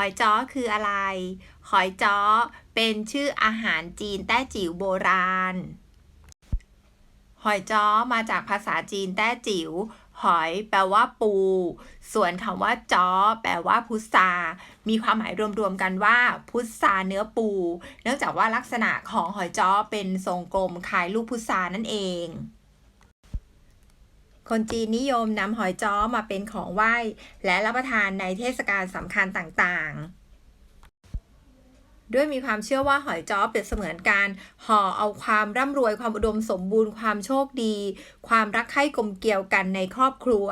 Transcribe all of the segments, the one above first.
อยจ้อคืออะไร หอยจ้อเป็นชื่ออาหารจีนแต้จิ๋วโบราณ หอยจ้อมาจากภาษาจีนแต้จิ๋ว หอยแปลว่าปู ส่วนคำว่าจ้อแปลว่าพุทรามีความหมายรวมๆกันว่า พุทราเนื้อปู เนื่องจากว่าลักษณะของหอยจ้อเป็นทรงกลมคล้ายลูกพุทรานั่นเอง คนจีนนิยมนำหอยจ้อมาเป็นของไหว้ และรับประทานในเทศกาลสำคัญต่างๆ ด้วยมีความเชื่อว่าหอยจ้อเปรียบเสมือนการห่อเอาความร่ำรวยความอุดมสมบูรณ์ความโชคดี ความรักใคร่กลมเกลียวกันในครอบครัว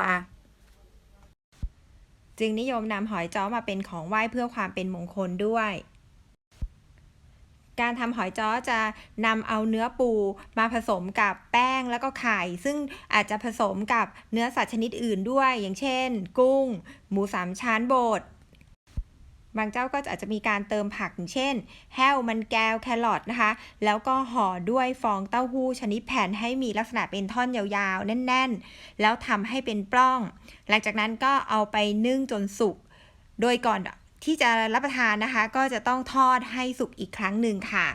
จึงนิยมนำหอยจ้อมาเป็นของไหว้เพื่อความเป็นมงคลด้วย การทำหอยจ้อจะนำเอาเนื้อปูมาผสมกับแป้งแล้วก็ไข่ ซึ่งอาจจะผสมกับเนื้อสัตว์ชนิดอื่นด้วย อย่างเช่น กุ้ง หมูสามชั้นบดบางเจ้าก็อาจจะมีการเติมผักอย่างเช่น แห้วมันแก้วแครอทนะคะ แล้วก็ห่อด้วยฟองเต้าหู้ชนิดแผ่นให้มีลักษณะเป็นท่อนยาวๆ แน่นๆ แล้วทำให้เป็นปล้อง หลังจากนั้นก็เอาไปนึ่งจนสุก โดยก่อน ที่จะรับประทานนะคะ ก็จะต้องทอดให้สุกอีกครั้งหนึ่งค่ะ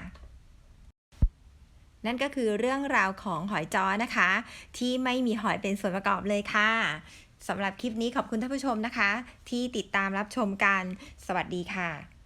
นั่นก็คือเรื่องราวของหอยจ้อนะคะ ที่ไม่มีหอยเป็นส่วนประกอบเลยค่ะสำหรับคลิปนี้ขอบคุณท่านผู้ชมนะคะ ที่ติดตามรับชมกัน สวัสดีค่ะ